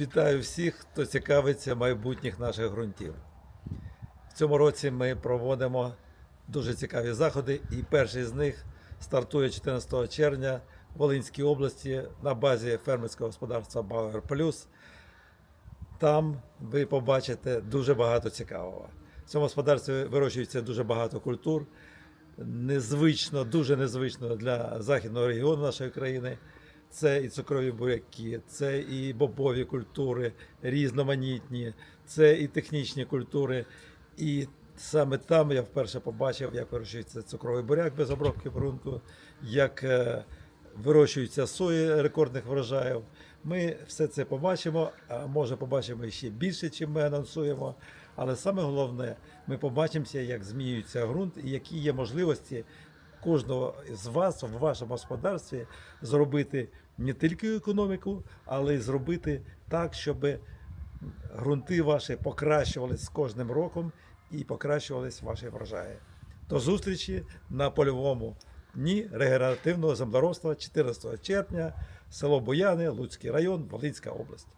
Вітаю всіх, хто цікавиться майбутніх наших ґрунтів. В цьому році ми проводимо дуже цікаві заходи, і перший з них стартує 14 червня в Волинській області на базі фермерського господарства Bauer Plus. Там ви побачите дуже багато цікавого. В цьому господарстві вирощується дуже багато культур. Незвично, дуже незвично для західного регіону нашої країни. Це і цукрові буряки, це і бобові культури, різноманітні, це і технічні культури. І саме там я вперше побачив, як вирощується цукровий буряк без обробки ґрунту, як е, вирощуються сої рекордних врожаїв. Ми все це побачимо, а може побачимо ще більше, чим ми анонсуємо. Але саме головне, ми побачимося, як змінюється ґрунт і які є можливості кожного з вас в вашому господарстві зробити не тільки економіку, але й зробити так, щоб ґрунти ваші покращувалися з кожним роком і покращувались ваші врожаї. До зустрічі на польовому дні регенеративного землеробства 14 червня, село Бояни, Луцький район, Волинська область.